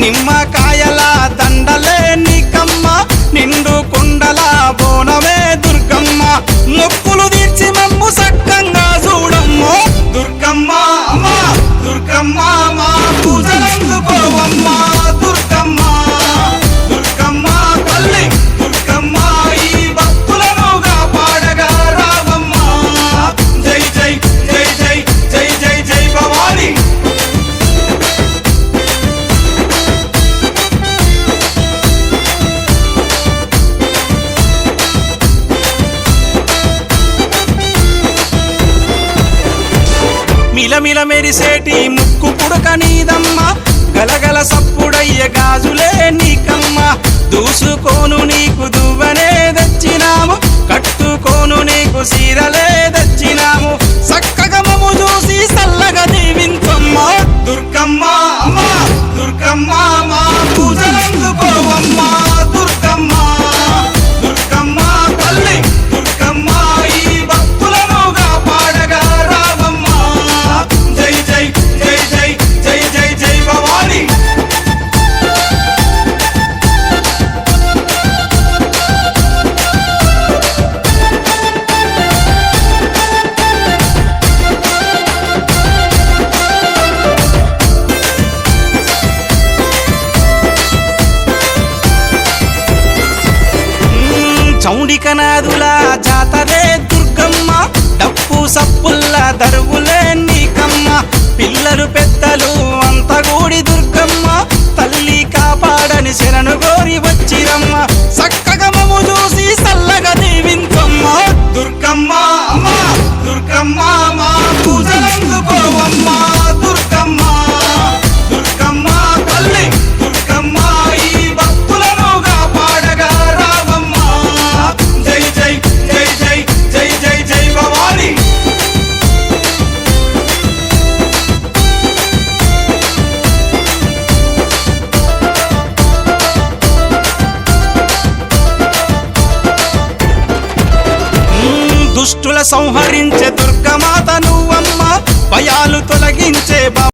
నిమ్మకాయ మిలమిల మెరిసేటి ముక్కు పుడక నీదమ్మ. గలగల సప్పుడయ్య గాజులే నీకమ్మ. దూసుకోను నీకు దువ్వనే తెచ్చినాము. కట్టుకోను నీకు సీరలే తెచ్చినాము. చక్కగా చూసి సల్లగా దీవించమ్మ. దుర్గమ్మ అమ్మ దుర్గమ్మ. చౌడికనాదుల జాతరే దుర్గమ్మ. డప్పు సప్పుల్ల దరువులే నీకమ్మ. పిల్లలు పెద్దలు అంత గూడి దుర్గమ్మ. తల్లి కాపాడని శరణు దుష్టుల సంహరించే దుర్గమాత నువ్వమ్మ భయాలు తొలగించే